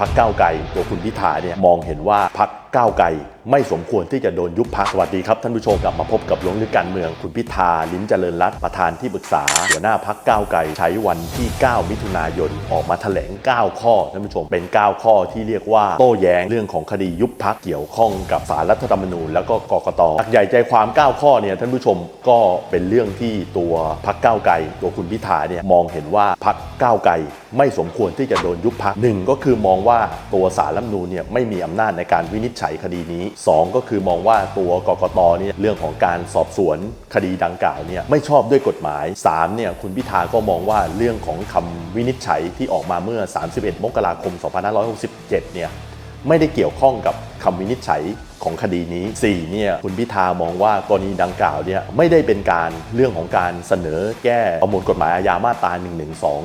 พักเก้าไกลตัวคุณพิธาเนี่ยมองเห็นว่าพัก ก้าวไกลไม่สมควรที่จะโดนยุบพักสวัสดีครับท่านผู้ชมกลับมาพบกับลงลึกการเมือง คุณพิธาลิ้มเจริญรัตน์ประธานที่ปรึกษา หัวหน้าพักก้าวไกลใช้วันที่ 9 มิถุนายนออกมาแถลง 9 ข้อท่านผู้ชมเป็น 9 ข้อที่เรียกว่าโต้แย้งเรื่องของคดียุบพักเกี่ยวข้องกับสารรัฐธรรมนูญแล้วก็กกตหลักใหญ่ใจความ 9 ข้อเนี่ยท่านผู้ชมก็เป็นเรื่องที่ตัวพักก้าวไกลตัวคุณพิธาเนี่ยมองเห็นว่าพักก้าวไกลไม่สมควรที่จะโดนยุบพักหนึ่งก็คือมองว่าตัวสารรัฐธรรมนูญเนี่ยไม่มีอำนาจในการวินิจฉัยคดีนี้สองก็คือมองว่าตัวกกตเนี่ยเรื่องของการสอบสวนคดีดังกล่าวเนี่ยไม่ชอบด้วยกฎหมายสามเนี่ยคุณพิธาก็มองว่าเรื่องของคำวินิจฉัยที่ออกมาเมื่อ 31 มกราคม 2567 เนี่ยไม่ได้เกี่ยวข้องกับ คำวินิจฉัยของคดีนี้ 4 เนี่ยคุณพิธามองว่ากรณีดังกล่าวเนี่ยไม่ได้เป็นการเรื่องของการเสนอแก้ประมวลกฎหมายอาญามาตรา1นึ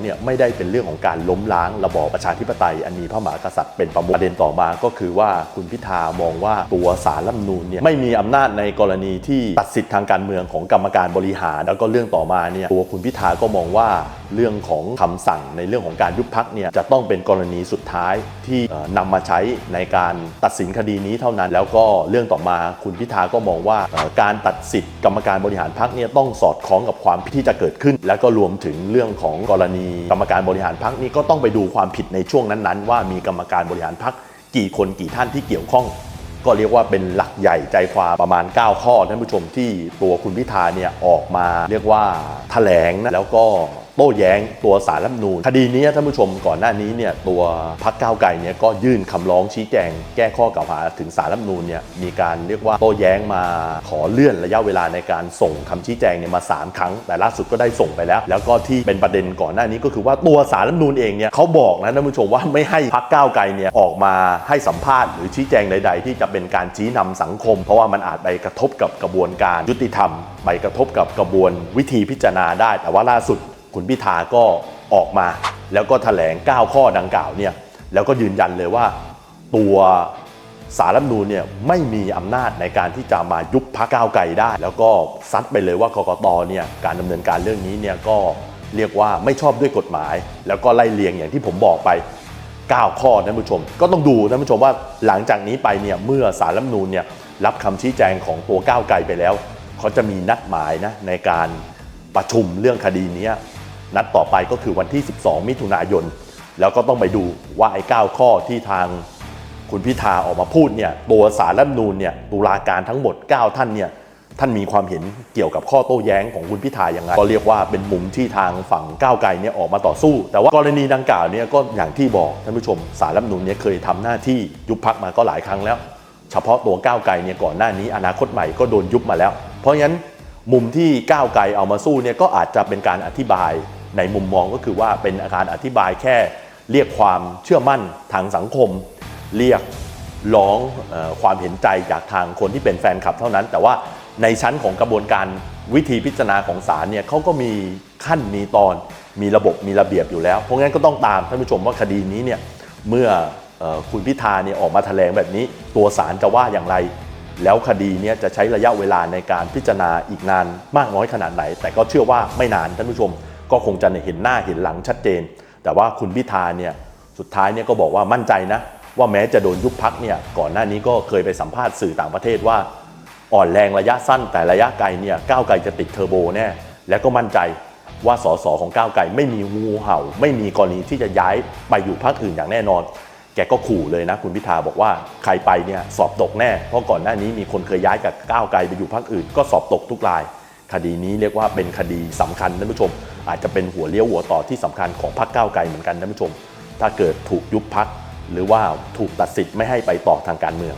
เนี่ยไม่ได้เป็นเรื่องของการล้มล้างระบอบประชาธิปไตยอันมีพระมหากษัตริย์เป็นประมุขประเด็นต่อมาก็คือว่าคุณพิธามองว่าตัวสารรัฐมนูญเนี่ยไม่มีอำนาจในกรณีที่ตัดสิทธิทางการเมืองของกรรมการบริหาร แล้วก็เรื่องต่อมาเนี่ยตัวคุณพิธาก็มองว่าเรื่องของคำสั่งในเรื่องของการยุบพักเนี่ยจะต้องเป็นกรณีสุดท้ายที่เอ่อนำมาใช้ในการตัดสินคดีีนี้เท่านั้น แล้วก็เรื่องต่อมาคุณพิธาก็มองว่าการตัดสิทธิ์กรรมการบริหารพักเนี่ยต้องสอดคล้องกับความผิดที่จะเกิดขึ้น แล้วก็รวมถึงเรื่องของกรณีกรรมการบริหารพักนี่ก็ต้องไปดูความผิดในช่วงนั้นๆ ว่ามีกรรมการบริหารพักกี่คนกี่ท่านที่เกี่ยวข้อง ก็เรียกว่าเป็นหลักใหญ่ใจความประมาณ 9 ข้อท่านผู้ชมที่ตัวคุณพิธาเนี่ยออกมาเรียกว่าแถลงนะแล้วก็ ต้แย้งตัวสารรัฐมนูญคดีนี้ท่านผู้ชมก่อนหน้านี้เนี่ยตัวพักก้าวไกลเนี่ยก็ยื่นคำร้องชี้แจง แก้ข้อกล่าวหาถึงสารรัฐมนูญเนี่ยมีการเรียกว่าโต้แย้งมาขอเลื่อนระยะเวลาในการส่งคำชี้แจงเนี่ยมา3ครั้ง แต่ล่าสุดก็ได้ส่งไปแล้ว แล้วก็ที่เป็นประเด็นก่อนหน้านี้ก็คือว่าตัวสารรัฐมนูญเองเนี่ยเขาบอกนะท่านผู้ชมว่าไม่ให้พักก้าวไกลเนี่ยออกมาให้สัมภาษณ์หรือชี้แจงใด ๆ ที่จะเป็นการชี้นำสังคม เพราะว่ามันอาจไปกระทบกับกระบวนการยุติธรรมไปกระทบกับกระบวนวิธีพิจารณาได้ แต่ว่าล่าสุด คุณพิธาก็ออกมา แล้วก็แถลง 9 ข้อดังกล่าวเนี่ยแล้วก็ยืนยันเลยว่าตัวสารรัฐมนูญเนี่ยไม่มีอำนาจในการที่จะมายุบพักก้าวไกลได้ แล้วก็ซัดไปเลยว่ากกตเนี่ยการดำเนินการเรื่องนี้เนี่ยก็เรียกว่าไม่ชอบด้วยกฎหมาย แล้วก็ไล่เลียงอย่างที่ผมบอกไป 9 ข้อท่านผู้ชม ก็ต้องดูท่านผู้ชมว่าหลังจากนี้ไปเนี่ยเมื่อสารรัฐมนูญเนี่ยรับคำชี้แจงของตัวก้าวไกลไปแล้ว เขาจะมีนัดหมายนะในการประชุมเรื่องคดีนี้ นัดต่อไปก็คือวันที่ 12 มิถุนายน แล้วก็ต้องไปดูว่าไอ้9ข้อที่ทางคุณพิธาออกมาพูดเนี่ยตัวสารรัฐมนูญเนี่ยตุลาการทั้งหมด 9 ท่านเนี่ยท่านมีความเห็นเกี่ยวกับข้อโต้แย้งของคุณพิธาอย่างไรก็เรียกว่าเป็นมุมที่ทางฝั่งก้าวไกลเนี่ยออกมาต่อสู้ แต่ว่ากรณีดังกล่าวเนี่ยก็อย่างที่บอกท่านผู้ชมสารรัฐมนูญเนี่ยเคยทำหน้าที่ยุบพักมาก็หลายครั้งแล้ว เฉพาะตัวก้าวไกลเนี่ยก่อนหน้านี้อนาคตใหม่ก็โดนยุบมาแล้ว เพราะฉะนั้นมุมที่ก้าวไกลเอามาสู้เนี่ยก็อาจจะเป็นการอธิบาย ในมุมมองก็คือว่าเป็นอาการอธิบายแค่เรียกความเชื่อมั่นทางสังคม เรียกร้องออความเห็นใจจากทางคนที่เป็นแฟนคลับเท่านั้น แต่ว่าในชั้นของกระบวนการวิธีพิจารณาของศาลเนี่ยเขาก็มีขั้นมีตอนมีระบบมีระเบียบอยู่แล้ว เพราะงั้นก็ต้องตามท่านผู้ชมว่าคดีนี้เนี่ยเมื่อออคุณพิธาเนี่ยออกมาแถลงแบบนี้ ตัวศาลจะว่าอย่างไร แล้วคดีเนี้จะใช้ระยะเวลาในการพิจารณาอีกนานมากน้อยขนาดไหน แต่ก็เชื่อว่าไม่นานท่านผู้ชม ก็คงจะเห็นหน้าเห็นหลังชัดเจน แต่ว่าคุณพิธาเนี่ยสุดท้ายเนี่ยก็บอกว่ามั่นใจนะ ว่าแม้จะโดนยุบพักเนี่ยก่อนหน้านี้ก็เคยไปสัมภาษณ์สื่อต่างประเทศว่า อ่อนแรงระยะสั้นแต่ระยะไกลเนี่ยก้าวไกลจะติดเทอร์โบแน่และก็มั่นใจว่าสสของก้าวไกลไม่มีงูเห่า ไม่มีกรณีที่จะย้ายไปอยู่พรรคอื่นอย่างแน่นอน แกก็ขู่เลยนะ คุณพิธาบอกว่าใครไปเนี่ยสอบตกแน่ เพราะก่อนหน้านี้มีคนเคยย้ายกับก้าวไกลไปอยู่พรรคอื่น ก็สอบตกทุกราย คดีนี้เรียกว่าเป็นคดีสำคัญท่านผู้ชม อาจจะเป็นหัวเลี้ยวหัวต่อที่สำคัญของพรรคก้าวไกลเหมือนกันท่านผู้ชม ถ้าเกิดถูกยุบพักหรือว่าถูกตัดสิทธิ์ไม่ให้ไปต่อทางการเมือง